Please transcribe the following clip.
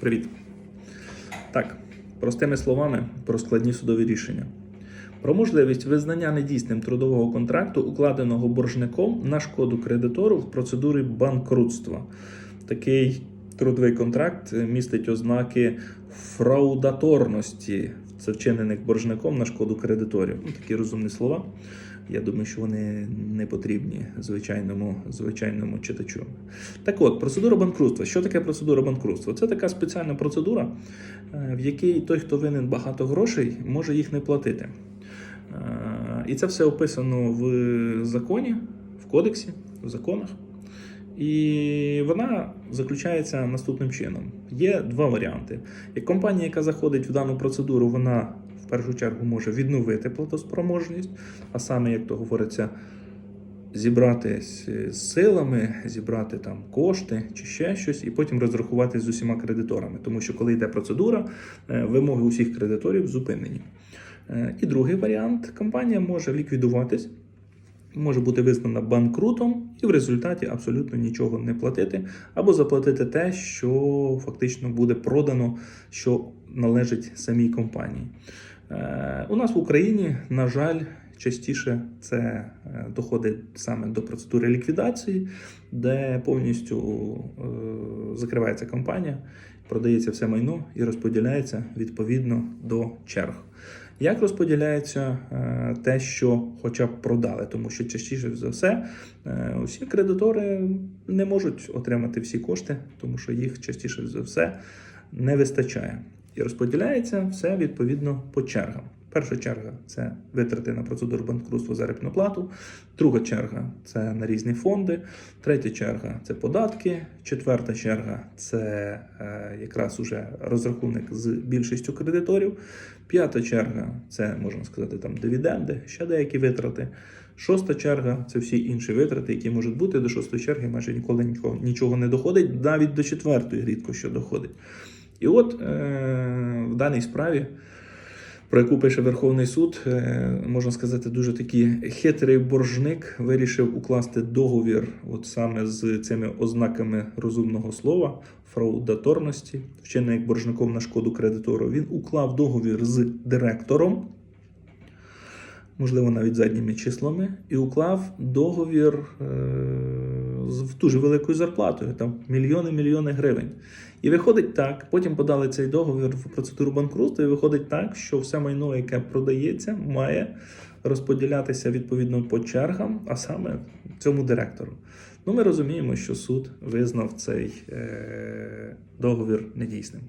Привіт. Так, простими словами про складні судові рішення. Про можливість визнання недійсним трудового контракту, укладеного боржником на шкоду кредитору в процедурі банкрутства. Такий трудовий контракт містить ознаки фраудаторності, це вчинених боржником на шкоду кредиторів. Ну, такі розумні слова. Я думаю, що вони не потрібні звичайному, звичайному читачу. Так от, процедура банкрутства. Що таке процедура банкрутства? Це така спеціальна процедура, е, в якій той, хто винен багато грошей, може їх не платити. Е, І це все описано в законі, в кодексі, в законах. І вона заключається наступним чином: є два варіанти. Як компанія, яка заходить в дану процедуру, вона в першу чергу може відновити платоспроможність, а саме, як то говориться, зібратись з силами, зібрати там кошти чи ще щось, і потім розрахуватись з усіма кредиторами. Тому що коли йде процедура, е, вимоги усіх кредиторів зупинені. Е, І другий варіант: компанія може ліквідуватись може бути визнана банкрутом і в результаті абсолютно нічого не платити, або заплатити те, що фактично буде продано, що належить самій компанії. Е, У нас в Україні, на жаль, частіше це е, доходить саме до процедури ліквідації, де повністю е, закривається компанія, продається все майно і розподіляється відповідно до черг. Як розподіляється е, те, що хоча б продали, тому що частіше за все е, усі кредитори не можуть отримати всі кошти, тому що їх частіше за все не вистачає. І розподіляється все відповідно по чергам. Перша черга це витрати на процедуру банкрутства заробітну плату. Друга черга це на різні фонди. Третя черга це податки. Четверта черга це е, якраз уже розрахунок з більшістю кредиторів. П'ята черга це можна сказати там дивіденди, ще деякі витрати. Шоста черга це всі інші витрати, які можуть бути. До шостої черги майже ніколи нікого, нічого не доходить, навіть до четвертої рідко що доходить. І от е, в даній справі, про яку пише Верховний суд, е, можна сказати, дуже такий хитрий боржник вирішив укласти договір, от саме з цими ознаками розумного слова, фраудаторності, вчинений як боржником на шкоду кредитору. Він уклав договір з директором. Можливо, навіть задніми числами, і уклав договір е, з дуже великою зарплатою, там мільйони-мільйони гривень. І виходить так, потім подали цей договір в процедуру банкрутства, і виходить так, що все майно, яке продається, має розподілятися відповідно по чергам, а саме цьому директору. Ну, ми розуміємо, що суд визнав цей е, договір недійсним.